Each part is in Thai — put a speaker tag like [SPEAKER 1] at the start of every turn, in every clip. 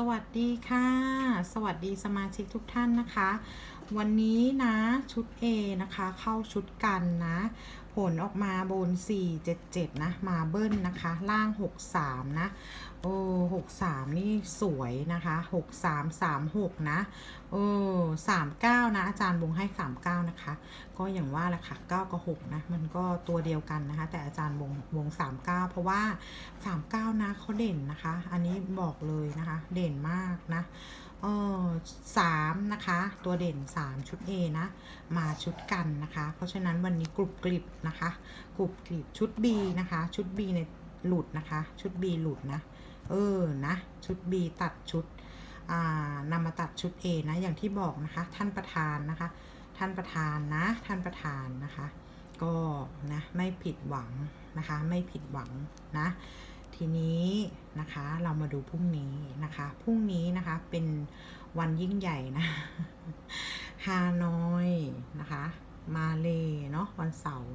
[SPEAKER 1] สวัสดีค่ะ สวัสดีสมาชิกทุกท่านนะคะ วันนี้นะ ชุด A นะคะ เข้าชุดกันนะ ผลออกมาบน 477 นะ มาเบิ้ลนะคะ ล่าง 63 นะ โอ้63 นี่สวยนะคะ 6336 นะเออ39 นะ อาจารย์วงให้ 39 นะคะ ก็อย่างว่าแหละค่ะ 9 กับ 6 นะ มันก็ตัวเดียวกันนะคะ แต่อาจารย์วงวง39 เพราะว่า 39 นะเขาเด่นนะคะ อันนี้บอกเลยนะคะ เด่นมากนะ ออสามนะคะ ตัวเด่น 3 ชุด A นะ มาชุดกันนะคะ เพราะฉะนั้นวันนี้กรุบกริบนะคะ กรุบกริบชุด B นะคะ ชุด B ในหลุดนะคะ ชุด B หลุดนะ เออ นะ ชุด B ตัดชุดอ่านำมาตัดชุด A นะ อย่างที่บอกนะคะ ท่านประธานนะคะ ท่านประธานนะ ท่านประธานนะคะ ก็นะ ไม่ผิดหวังนะคะ ไม่ผิดหวังนะ ทีนี้นะคะเรามาดูพรุ่งนี้นะคะพรุ่งนี้นะคะเป็นวันยิ่งใหญ่นะฮานอยนะคะ มาเลเนาะวันเสาร์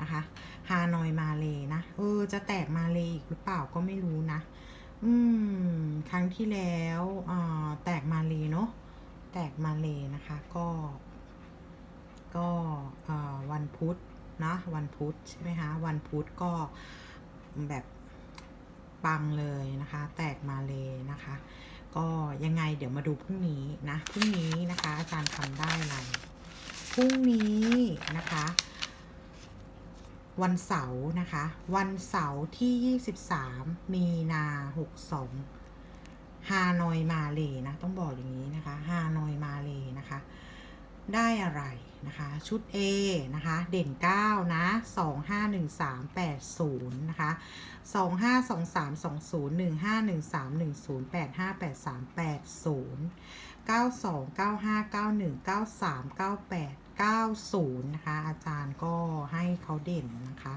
[SPEAKER 1] นะคะฮานอยมาเลนะเออจะแตกมาเลอีกหรือเปล่าก็ไม่รู้นะ อืม ครั้งที่แล้วอ่าแตกมาเลเนาะแตกมาเลนะคะก็ ก็อ่าวันพุธนะวันพุธใช่ไหมคะวันพุธก็แบบ ปังเลยนะคะ แตกมาเลยนะคะ ก็ยังไงเดี๋ยวมาดูพรุ่งนี้นะพรุ่งนี้นะคะ อาจารย์ทำได้อะไรพรุ่งนี้นะคะ วันเสาร์นะคะ วันเสาร์ที่ 23 มีนา62ฮานอยมาเลยนะ ต้องบอกอย่างนี้นะคะฮานอยมาเลยนะคะ ได้อะไร นะคะ ชุด A นะคะ เด่น 9 นะ 2 5 1 3 8 0 นะคะ 2 5 2 3 2 0 1 5 1 3 1 0 8 5 8 3 8 0 9 2 9 5 9 1 9 3 9 8 9 0 นะคะ อาจารย์ก็ให้เขาเด่นนะคะ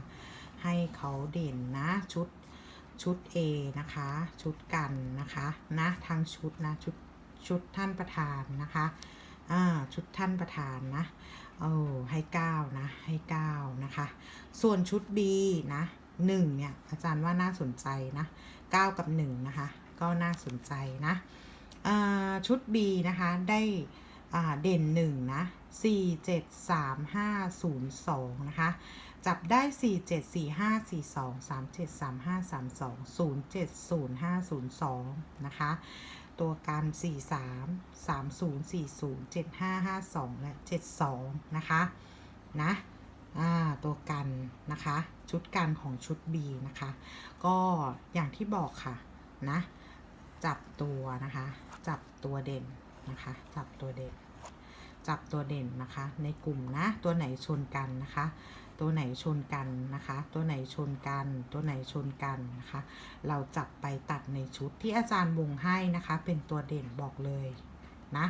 [SPEAKER 1] ให้เขาเด่นนะ ชุดชุด A นะคะ ชุดกันนะคะ นะ ทั้งชุดนะ ชุดชุดท่านประธานนะคะ อ่าชุดท่านประธานนะเออให้เก้านะให้เก้านะคะ ส่วนชุด B นะหนึ่งเนี่ยอาจารย์ว่าน่าสนใจนะเก้ากับหนึ่งนะคะก็น่าสนใจนะชุด B นะคะได้เด่นหนึ่งนะสี่เจ็ดสามห้าศูนย์สองนะคะจับได้สี่เจ็ดสี่ห้าสี่สองสามเจ็ดสามห้าสามสองศูนย์เจ็ดศูนย์ห้าศูนย์สองนะคะ ตัวกัน 4 3 3 0 4 0 7 5 5 2 และ 72 นะคะ นะตัวกันนะคะ ชุดกันของชุด B นะคะ ก็อย่างที่บอกค่ะ นะ จับตัวนะคะ จับตัวเด่นนะคะ จับตัวเด่น จับตัวเด่นนะคะ ในกลุ่มนะ ตัวไหนชนกันนะคะ ตัวไหนชนกันนะคะ ตัวไหนชนกัน ตัวไหนชนกันนะคะ เราจับไปตัดในชุดที่อาจารย์วงให้นะคะ เป็นตัวเด่นบอกเลยนะ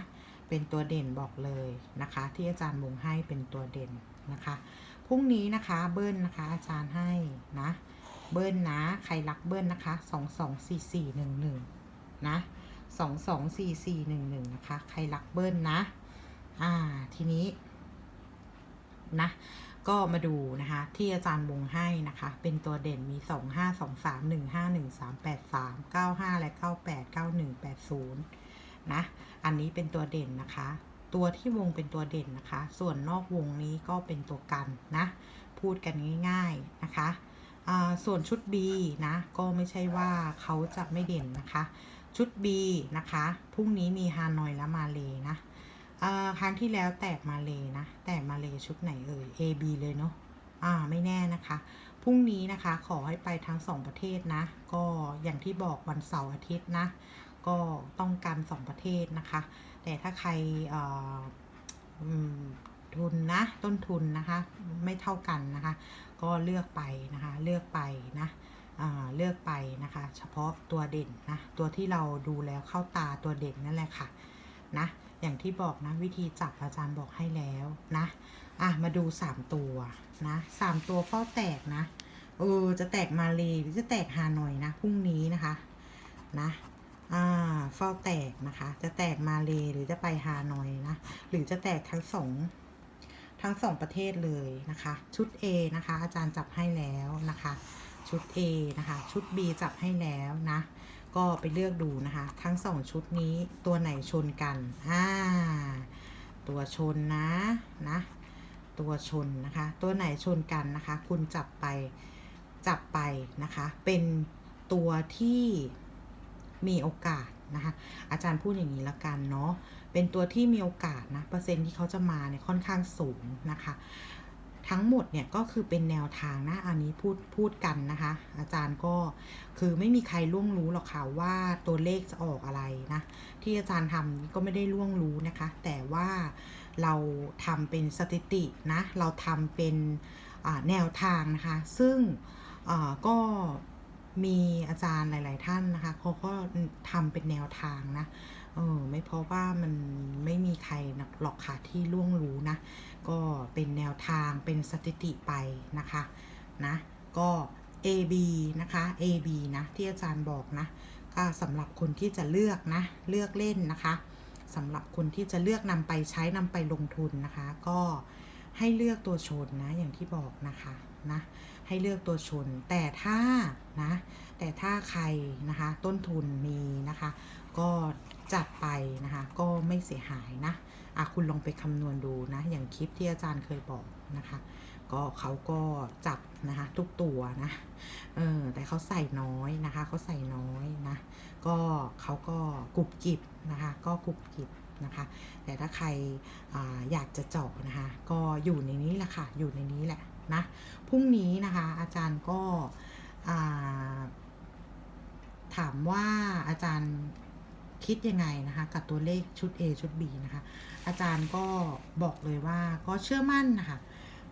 [SPEAKER 1] เป็นตัวเด่นบอกเลยนะคะ ที่อาจารย์วงให้เป็นตัวเด่นนะคะพรุ่งนี้นะคะเบิ้ลนะคะอาจารย์ให้นะเบิ้ลนะใครรักเบิ้ลนะคะสองสองสี่สี่หนึ่งหนึ่งนะสองสองสี่สี่หนึ่งหนึ่งนะคะ ใครรักเบิ้ลนะ อ่า ทีนี้นะก็มาดูนะคะ ที่อาจารย์วงให้นะคะ เป็นตัวเด่นมี 2 5 2 3 1 5 1 3 8 3 9 5 และ 98 91 80 นะ อันนี้เป็นตัวเด่นนะคะ ตัวที่วงเป็นตัวเด่นนะคะ ส่วนนอกวงนี้ก็เป็นตัวกันนะ พูดกันง่ายๆนะคะส่วนชุด B นะ ก็ไม่ใช่ว่าเขาจะไม่เด่นนะคะ ชุด B นะคะ พรุ่งนี้มีฮานอยและมาเลยนะ ครั้งที่แล้วแตกมาเลยนะ แตกมาเลยชุดไหนเอ่ย A B เลยเนาะอ่าไม่แน่นะคะ พรุ่งนี้นะคะขอให้ไปทั้งสองประเทศนะ ก็อย่างที่บอกวันเสาร์อาทิตย์นะ ก็ต้องการสองประเทศนะคะ แต่ถ้าใครทุนนะ ต้นทุนนะคะ ไม่เท่ากันนะคะ ก็เลือกไปนะคะ เลือกไปนะเลือกไปนะคะ เฉพาะตัวเด่นนะ ตัวที่เราดูแล้วเข้าตาตัวเด่นนั่นแหละค่ะนะ อย่างที่บอกนะวิธีจับอาจารย์บอกให้แล้วนะ อะ มาดู3ตัวนะสามตัวเฝ้าแตกนะ เออ จะแตกมาเลยหรือจะแตกฮานอยนะพรุ่งนี้นะคะนะอ่าเฝ้าแตกนะคะ จะแตกมาเลยหรือจะไปฮานอยนะ หรือจะแตกทั้งสองทั้งสองประเทศเลยนะคะ ชุด A นะคะ อาจารย์จับให้แล้วนะคะ ชุด A นะคะ ชุด B จับให้แล้วนะ ก็ไปเลือกดูนะคะ ทั้งสองชุดนี้ตัวไหนชนกันอ่าตัวชนนะนะ ตัวชนนะคะ ตัวไหนชนกันนะคะ คุณจับไปจับไปนะคะ เป็นตัวที่มีโอกาสนะคะ อาจารย์พูดอย่างนี้ละกันเนาะเป็นตัวที่มีโอกาสนะเปอร์เซ็นต์ที่เขาจะมาเนี่ยค่อนข้างสูงนะคะ ทั้งหมดเนี่ยก็คือเป็นแนวทางนะอันนี้พูดพูดกันนะคะ อาจารย์ก็คือไม่มีใครล่วงรู้หรอกค่ะว่าตัวเลขจะออกอะไรนะที่อาจารย์ทำก็ไม่ได้ล่วงรู้นะคะ แต่ว่าเราทำเป็นสถิตินะเราทำเป็นแนวทางนะคะ ซึ่งก็มีอาจารย์หลาย ๆ ท่านนะคะเขาก็ทำเป็นแนวทางนะ ออไม่เพราะว่ามันไม่มีใครหรอกค่ะที่ล่วงรู้นะ ก็เป็นแนวทางเป็นสถิติไปนะคะนะก็ AB นะคะ AB นะที่อาจารย์บอกนะ ก็สำหรับคนที่จะเลือกนะ เลือกเล่นนะคะสำหรับคนที่จะเลือกนำไปใช้นำไปลงทุนนะคะ ก็ให้เลือกตัวชนนะอย่างที่บอกนะคะนะให้เลือกตัวชน แต่ถ้านะแต่ถ้าใครนะคะต้นทุนมีนะคะ ก็ จัดไปนะคะก็ไม่เสียหายนะอะคุณลองไปคำนวณดูนะ อย่างคลิปที่อาจารย์เคยบอกนะคะ ก็เขาก็จับนะคะทุกตัวนะเออแต่เขาใส่น้อยนะคะเขาใส่น้อยนะ ก็เขาก็กรุบกริบนะคะ ก็กรุบกริบนะคะ แต่ถ้าใครออยากจะเจาะนะคะ ก็อยู่ในนี้แหละค่ะ อยู่ในนี้แหละนะพรุ่งนี้นะคะอาจารย์ก็าถามว่าอาจารย์ คิดยังไงนะคะ กับตัวเลขชุด A ชุด B นะคะ อาจารย์ก็บอกเลยว่าก็เชื่อมั่นนะคะ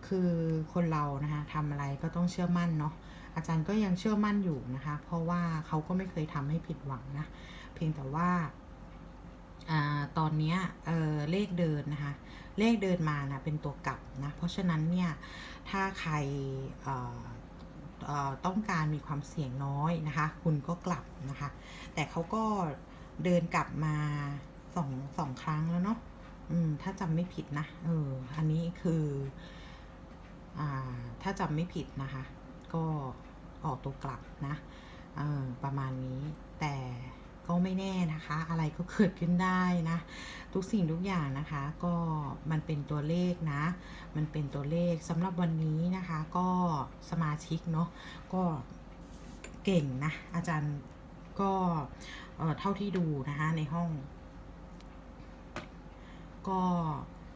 [SPEAKER 1] คือคนเรานะคะทำอะไรก็ต้องเชื่อมั่นเนาะอาจารย์ก็ยังเชื่อมั่นอยู่นะคะ เพราะว่าเขาก็ไม่เคยทำให้ผิดหวังนะ เพียงแต่ว่าอตอนนี้เเลขเดินนะคะ เลขเดินมานะเป็นตัวกลับนะ เพราะฉะนั้นเนี่ยถ้าใครต้องการมีความเสี่ยงน้อยนะคะ คุณก็กลับนะคะ แต่เขาก็ เดินกลับมาสองสองครั้งแล้วเนาะอืม ถ้าจำไม่ผิดนะ เออ อันนี้คือ อ่า ถ้าจำไม่ผิดนะคะ ก็ออกตัวกลับนะ เออ ประมาณนี้ แต่ก็ไม่แน่นะคะ อะไรก็เกิดขึ้นได้นะ ทุกสิ่งทุกอย่างนะคะ ก็มันเป็นตัวเลขนะ มันเป็นตัวเลขสำหรับวันนี้นะคะ ก็สมาชิกเนาะ ก็เก่งนะ อาจารย์ ก็เท่าที่ดูนะคะในห้อง ก็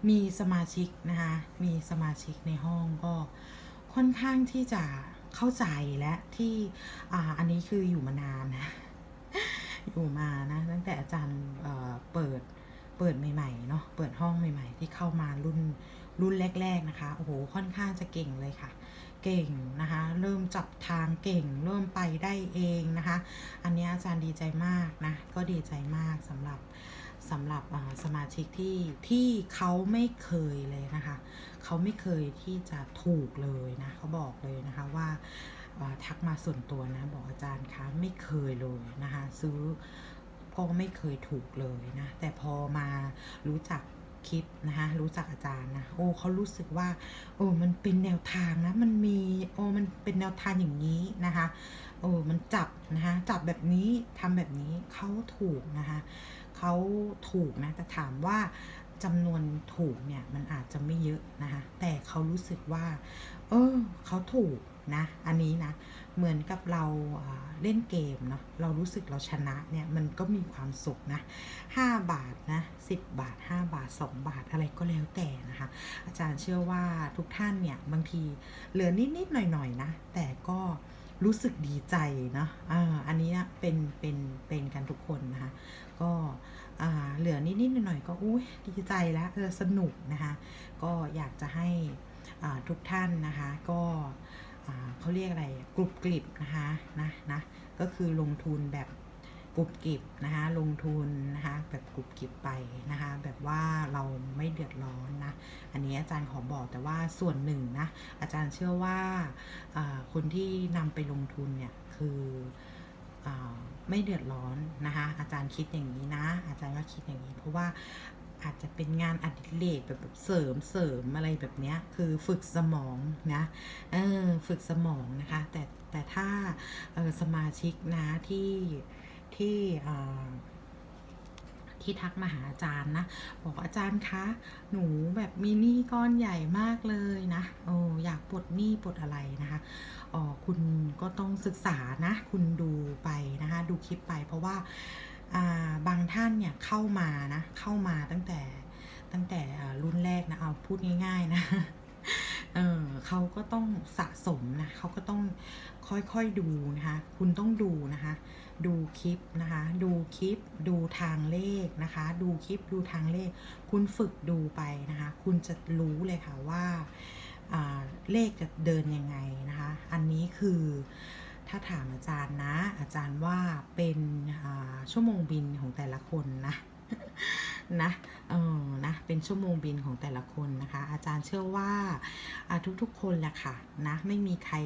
[SPEAKER 1] มีสมาชิกนะคะมีสมาชิกในห้องก็ค่อนข้างที่จะเข้าใจและที่อ่าอันนี้คืออยู่มานานนะอยู่มานะตั้งแต่อาจารย์เเปิดเปิดใหม่ๆเนาะเปิดห้องใหม่ ๆ ที่เข้ามารุ่น รุ่นแรก ๆนะคะ โอ้โห ค่อนข้างจะเก่งเลยค่ะ เก่งนะคะ เริ่มจับทางเก่ง เริ่มไปได้เองนะคะ อันนี้อาจารย์ดีใจมากนะ ก็ดีใจมากสำหรับสำหรับสมาชิกที่ที่เขาไม่เคยเลยนะคะ เขาไม่เคยที่จะถูกเลยนะเขาบอกเลยนะคะว่าทักมาส่วนตัวนะ บอกอาจารย์คะไม่เคยเลยนะคะ ซื้อก็ไม่เคยถูกเลยนะ แต่พอมารู้จัก คลิปนะคะรู้จักอาจารย์นะโอ้เขารู้สึกว่า โอ้มันเป็นแนวทางนะมันมีโอ้มันเป็นแนวทางอย่างนี้นะคะโอ้มันจับนะคะจับแบบนี้ทำแบบนี้เขาถูกนะคะเขาถูกนะแต่ถามว่าจำนวนถูกเนี่ยมันอาจจะไม่เยอะนะคะแต่เขารู้สึกว่า เออเขาถูก นะ อันนี้นะ เหมือนกับเราเล่นเกมเนาะ เรารู้สึกเราชนะเนี่ยมันก็มีความสุขนะ 5 บาทนะ 10 บาท 5 บาท 2 บาทอะไรก็แล้วแต่นะคะ อาจารย์เชื่อว่าทุกท่านเนี่ยบางทีเหลือนิดๆหน่อยๆนะ แต่ก็รู้สึกดีใจเนาะอ่าอันนี้นะเป็นเป็นเป็นกันทุกคนนะคะ ก็อ่าเหลือนิดๆหน่อยๆก็อุ้ยดีใจแล้วเออสนุกนะคะ ก็อยากจะให้อ่าทุกท่านนะคะก็ เขาเรียกอะไรกรุบกริบนะคะนะนะก็คือลงทุนแบบกรุบกริบนะคะลงทุนนะคะแบบกรุบกริบไปนะคะแบบว่าเราไม่เดือดร้อนนะอันนี้อาจารย์ขอบอกแต่ว่าส่วนหนึ่งนะอาจารย์เชื่อว่าคนที่นำไปลงทุนเนี่ยคืออไม่เดือดร้อนนะคะอาจารย์คิดอย่างนี้นะ อาจารย์ก็คิดอย่างนี้ เพราะว่า อาจจะเป็นงานอดิเรกแบบแบบเสริมเสริมอะไรแบบเนี้ยคือฝึกสมองนะเออฝึกสมองนะคะ แต่แต่ถ้าเออสมาชิกนะที่ที่อ่าที่ทักมาหาอาจารย์นะบอกอาจารย์คะ หนูแบบมีหนี้ก้อนใหญ่มากเลยนะโอ้อยากปลดหนี้ปลดอะไรนะคะอ๋อคุณก็ต้องศึกษานะ คุณดูไปนะคะ ดูคลิปไปเพราะว่า บางท่านเนี่ยเข้ามานะเข้ามาตั้งแต่ตั้งแต่รุ่นแรกนะเอาพูดง่าย ๆ นะเออเขาก็ต้องสะสมนะเขาก็ต้องค่อยๆดูนะคะคุณต้องดูนะคะดูคลิปนะคะดูคลิปดูทางเลขนะคะ ดูคลิปดูทางเลข คุณฝึกดูไปนะคะ คุณจะรู้เลยค่ะว่าอ่าเลขจะเดินยังไงนะคะ อันนี้คือ ถ้าถามอาจารย์นะ อาจารย์ว่าเป็นชั่วโมงบินของแต่ละคนนะนะเออนะเป็นชั่วโมงบินของแต่ละคนนะคะ อาจารย์เชื่อว่าทุกๆคนแหละค่ะนะไม่มีใคร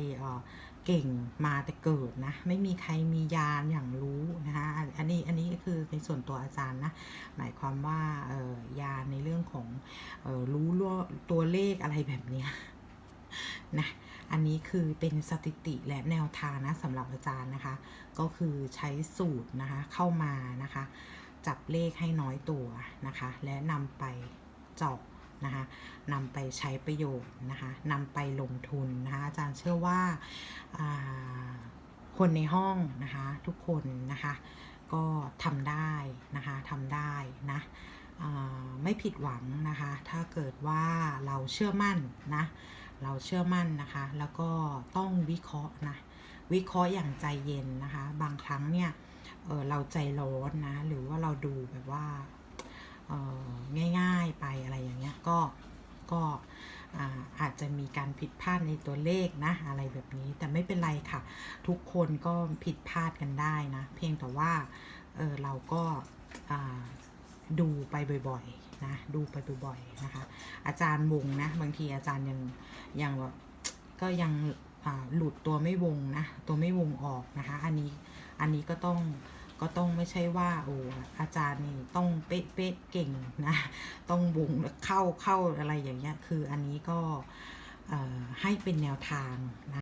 [SPEAKER 1] เก่งมาแต่เกิดนะไม่มีใครมียานอย่างรู้นะคะอันนี้อันนี้ก็คือในส่วนตัวอาจารย์นะหมายความว่าเออยานในเรื่องของออรู้ล่วตัวเลขอะไรแบบเนี้ยนะ อันนี้คือเป็นสถิติและแนวทางนะสำหรับอาจารย์นะคะ ก็คือใช้สูตรนะคะเข้ามานะคะ จับเลขให้น้อยตัวนะคะ และนำไปเจาะนะคะนำไปใช้ประโยชน์นะคะนำไปลงทุนนะคะอาจารย์เชื่อว่าาคนในห้องนะคะทุกคนนะคะก็ทำได้นะคะทำได้นะไม่ผิดหวังนะคะ ถ้าเกิดว่าเราเชื่อมั่นนะ เราเชื่อมั่นนะคะ แล้วก็ต้องวิเคราะห์นะ วิเคราะห์อย่างใจเย็นนะคะ บางครั้งเนี่ยเออเราใจร้อนนะ หรือว่าเราดูแบบว่าง่ายๆไปอะไรอย่างเงี้ย ก็ ก็อาอาจจะมีการผิดพลาดในตัวเลขนะ อะไรแบบนี้ แต่ไม่เป็นไรค่ะ ทุกคนก็ผิดพลาดกันได้นะ เพียงแต่ว่าเออเราก็อ่า ดูไปบ่อยๆนะดูไปบ่อยๆนะคะ อาจารย์วงนะ บางทีอาจารย์ยังยังแบบก็ยังหลุดตัวไม่วงนะ ตัวไม่วงออกนะคะ อันนี้อันนี้ก็ต้องก็ต้องไม่ใช่ว่าโอ้อาจารย์นี่ต้องเป๊ะเป๊ะเก่งนะ ต้องวงเข้าเข้าอะไรอย่างเงี้ยคืออันนี้ก็ให้เป็นแนวทางนะ